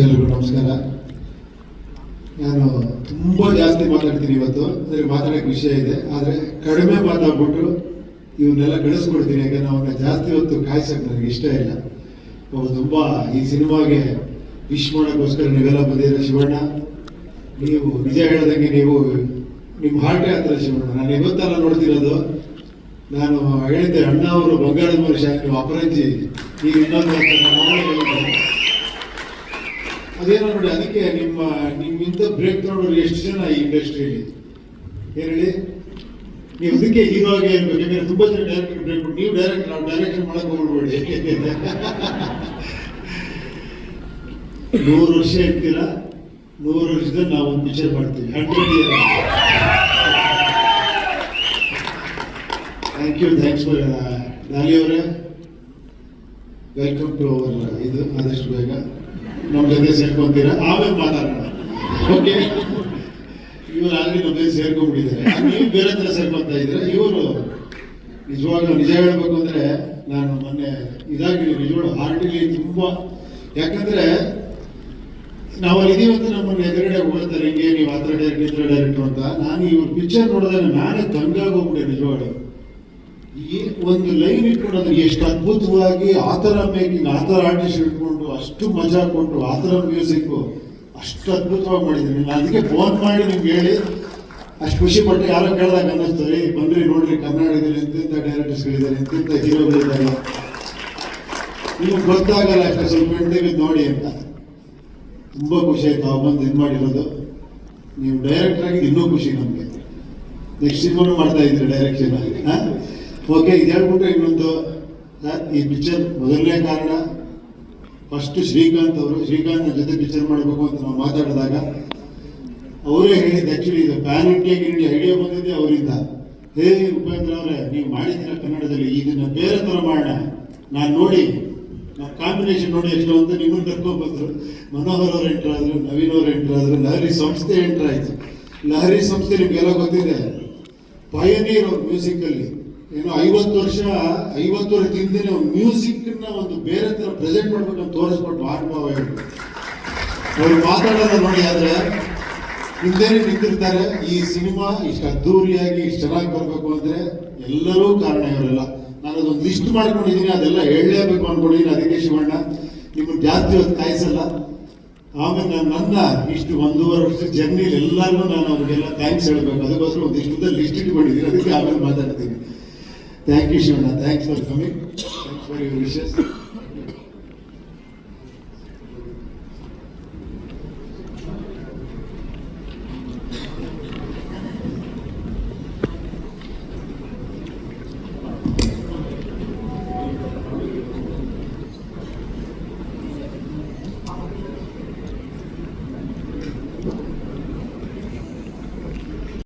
ಎಲ್ರಿಗೂ ನಮಸ್ಕಾರ. ನಾನು ತುಂಬ ಜಾಸ್ತಿ ಮಾತಾಡ್ತೀನಿ ಇವತ್ತು. ಅದಕ್ಕೆ ಮಾತಾಡೋಕ್ಕೆ ವಿಷಯ ಇದೆ. ಆದರೆ ಕಡಿಮೆ ಮಾತಾಡ್ಬಿಟ್ಟು ಇವನ್ನೆಲ್ಲ ಗಳಿಸ್ಕೊಡ್ತೀನಿ ಯಾಕಂದ್ರೆ ಅವನ್ನ ಜಾಸ್ತಿ ಹೊತ್ತು ಕಾಯ್ಸಕ್ಕೆ ನನಗೆ ಇಷ್ಟ ಇಲ್ಲ. ಒಬ್ಬ ತುಂಬ ಈ ಸಿನಿಮಾಗೆ ವಿಶ್ ಮಾಡೋಕ್ಕೋಸ್ಕರ ನೀವೆಲ್ಲ ಬಂದಿದ್ದೀರ ಶಿವಣ್ಣ? ನೀವು ನಿಜ ಹೇಳೋದಂಗೆ ನೀವು ನಿಮ್ಮ ಹಾರ್ಟೇ ಆಗ್ತಾರೆ ಶಿವಣ್ಣ? ನಾನು ಇವತ್ತೆಲ್ಲ ನೋಡ್ತಿರೋದು. ನಾನು ಹೇಳಿದ್ದೆ ಅಣ್ಣ ಅವರು ಬಂಗಾರದ ಮನುಷ್ಯ, ನೀವು ಅಪರಂಜಿ. ಈಗ ಇನ್ನೊಂದು ಅಂತ ನಾನು ಅವಳೇ ಹೇಳಿದ್ದೆ. ಅದೇನೋ ನೋಡಿ, ಅದಕ್ಕೆ ನಿಮ್ಮ, ನಿಮ್ಮಿಂದ ಬ್ರೇಕ್ ತಗೊಂಡ್ರು ಎಷ್ಟು ಜನ ಈ ಇಂಡಸ್ಟ್ರಿಯಲ್ಲಿ ಏನು ಹೇಳಿ ನೀವು ಅದಕ್ಕೆ ಹೀರೋ ಆಗಿ ಯಾಕಂದ್ರೆ ಜನ ಡೈರೆಕ್ಟರ್ ಬ್ರೇಕ್ ನೀವು ಡೈರೆಕ್ಟ್ ನಾವು ಡೈರೆಕ್ಷನ್ ಮಾಡಕ್ ಹೋಗ್ಬೇಡಿ. ನೂರು ವರ್ಷ ಇರ್ತೀರಾ? ನೂರು ವರ್ಷದ ನಾವು ಒಂದು ಮಾಡ್ತೀವಿ. Hundred year thank you thanks for Daali ಅವರೇ. ವೆಲ್ಕಮ್ ಟು ಅವರ್ ಇದು ಆದಷ್ಟು ಬೇಗ. ನಮ್ಮ ಜೊತೆ ಸೇರ್ಕೊಂತೀರಾ? ಆಮೇಲೆ ಮಾತಾಡೋಣ. ಓಕೆ ಇವರು ಆಲ್ರೆಡಿ ನಮ್ಮ ಜೊತೆ ಸೇರ್ಕೊಂಡ್ಬಿಟ್ಟಿದ್ದಾರೆ. ನೀವು ಬೇರೆ ಹತ್ರ ಸೇರ್ಕೊಂತ ಇದ್ರೆ ಇವರು ನಿಜವಾಗ್ಲೂ ನಿಜ ಹೇಳ್ಬೇಕು ಅಂದ್ರೆ ನಾನು ಮೊನ್ನೆ ಇದಾಗಿ ನಿಜವಾಗ್ಲೂ ಹಾರ್ಟಿಗೆ ತುಂಬ. ಯಾಕಂದ್ರೆ ನಾವು ಅಂತ ನಮ್ಮನ್ನ ಎದುರುಗಡೆ ಹೋಗ್ತಾರೆ ಹಿಂಗೆ ನೀವು ಆ ಥರ ಡೈರೆಕ್ಟ್ ಈ ಥರ ಡೈರೆಕ್ಟರ್ ಅಂತ. ನಾನು ಇವ್ರ ಪಿಕ್ಚರ್ ನೋಡಿದಾಗ ನಾನೇ ತಂಗಾಗೋಗ್ಬಿಟ್ಟೆ ನಿಜವಾಗ್ಲು. ಈ ಒಂದು ಲೈನ್ ಇಟ್ಕೊಂಡು ಅದಕ್ಕೆ ಎಷ್ಟು ಅದ್ಭುತವಾಗಿ ಆ ಥರ ಮೇಕಿಂಗ್, ಆ ಥರ ಆರ್ಟಿಸ್ಟ್ ಇಟ್ಕೊಂಡು ಅಷ್ಟು ಮಜಾ ಕೊಟ್ಟು ಆ ಥರ ಮ್ಯೂಸಿಕ್ ಅಷ್ಟು ಅದ್ಭುತವಾಗಿ ಮಾಡಿದ್ದೀನಿ ನಾನು ಅದಕ್ಕೆ ಫೋನ್ ಮಾಡಿ ನಿಮ್ಗೆ ಹೇಳಿ. ಅಷ್ಟು ಖುಷಿ ಪಟ್ಟು ಯಾರೋ ಕೇಳಿದಾಗ ಅನ್ನಿಸ್ತದೆ ಬಂದ್ರಿ, ನೋಡ್ರಿ ಕನ್ನಡದಲ್ಲಿ ಎಂತೆಂಥ ಡೈರೆಕ್ಟರ್ಸ್ಗಳಿದ್ದಾರೆ ಎಂತೆಂಥ ಹೀರೋಗಳಿದ್ದಾರೆ ನಿಮ್ಗೆ ಗೊತ್ತಾಗಲ್ಲ ಅಷ್ಟೇ, ಸ್ವಲ್ಪ ಇಂಟರ್ವ್ಯೂ ನೋಡಿ ಅಂತ. ತುಂಬ ಖುಷಿ ಆಯ್ತು ಅವ್ರು ಬಂದು ಇದು ಮಾಡಿರೋದು. ನೀವು ಡೈರೆಕ್ಟರ್ ಆಗಿ ಇನ್ನೂ ಖುಷಿ ನಮಗೆ. ನೆಕ್ಸ್ಟ್ ಸಿನಿಮಾನು ಮಾಡ್ತಾ ಇದ್ರಿ ಡೈರೆಕ್ಷನ್ ಓಕೆ ಇದು ಹೇಳ್ಬಿಟ್ಟು ಇನ್ನೊಂದು ಈ ಪಿಕ್ಚರ್ ಮೊದಲನೇ ಕಾರಣ ಫಸ್ಟ್ ಶ್ರೀಕಾಂತ್ ಅವರು, ಶ್ರೀಕಾಂತ್ ಜೊತೆ ಪಿಕ್ಚರ್ ಮಾಡಬೇಕು ಅಂತ ನಾವು ಮಾತಾಡಿದಾಗ ಅವರೇ ಹೇಳಿದ್ದು ಆ್ಯಕ್ಚುಲಿ ಇದು ಪ್ಯಾನ್ ಇಂಡಿಯಾ ಇಂಡಿಯಾ ಐಡಿಯಾ ಬಂದಿದ್ದೆ ಅವರಿಂದ. ಹೇ ಉಪೇಂದ್ರ ಅವರೇ, ನೀವು ಮಾಡಿದ್ದೀರ ಕನ್ನಡದಲ್ಲಿ ಇದನ್ನ ಬೇರೆ ಥರ ಮಾಡೋಣ. ನಾನು ನೋಡಿ ನಾವು ಕಾಂಬಿನೇಷನ್ ನೋಡಿ ಎಷ್ಟು ಅಂತ ನಿಮ್ಮನ್ನು ಕರ್ಕೊಂಡ್ಬಂದರು. ಮನೋಹರ್ ಅವರು ಎಂಟ್ರ್ ಆದರು, ನವೀನ್ ಅವರು ಎಂಟ್ರ್ ಆದರು, ಲಹರಿ ಸಂಸ್ಥೆ ಎಂಟ್ರ್ ಆಯಿತು. ಲಹರಿ ಸಂಸ್ಥೆ ನಿಮಗೆಲ್ಲ ಗೊತ್ತಿದೆ. ಪಯನೀರ್ ಅವ್ರ ಮ್ಯೂಸಿಕ್ ಅಲ್ಲಿ. ಏನೋ ಐವತ್ತು ವರ್ಷ ಐವತ್ತು ವರ್ಷ ಹಿಂದೆ ಮ್ಯೂಸಿಕ್ನ ಒಂದು ಬೇರೆ ತರ ಪ್ರೆಸೆಂಟ್ ಮಾಡ್ಬೇಕು ತೋರಿಸ್ಬಿಟ್ಟು ತೋರಿಸ್ಕೊಟ್ಟು ಆತ್ಮಾವ ಅವ್ರು. ಮಾತಾಡೋದ ನೋಡಿ ಆದ್ರೆ ಹಿಂದೇನೆ ನಿಂತಿರ್ತಾರೆ. ಈ ಸಿನಿಮಾ ಇಷ್ಟು ಅದ್ದೂರಿಯಾಗಿ ಇಷ್ಟು ಚೆನ್ನಾಗಿ ಬರಬೇಕು ಅಂದ್ರೆ ಎಲ್ಲರೂ ಕಾರಣ ಇವರೆಲ್ಲ. ನಾನು ಅದೊಂದು ಲಿಸ್ಟ್ ಮಾಡ್ಕೊಂಡಿದ್ದೀನಿ, ಅದೆಲ್ಲ ಹೇಳಲೇಬೇಕು ಅನ್ಕೊಂಡಿದ್ದೀನಿ ಅದಕ್ಕೆ ಶಿವಣ್ಣ. ನಿಮ್ಮನ್ನು ಜಾಸ್ತಿ ಹೊತ್ತು ಕಾಯಿಸಲ್ಲ. ಆಮೇಲೆ ನಾನು ನನ್ನ ಇಷ್ಟು ಒಂದೂವರೆ ವರ್ಷದ ಜರ್ನಿಲಿ ಎಲ್ಲರಿಗೂ ನಾನು ಅವ್ರಿಗೆಲ್ಲ ಥ್ಯಾಂಕ್ಸ್ ಹೇಳಬೇಕು. ಅದಕ್ಕೋಸ್ಕರ ಒಂದಿಷ್ಟು ಲಿಸ್ಟ್ ಇಟ್ಕೊಂಡಿದ್ದೀನಿ. ಅದಕ್ಕೆ ಆಮೇಲೆ ಮಾತಾಡ್ತೀನಿ. Thank you, Shona. Thanks for coming. Thanks for your wishes.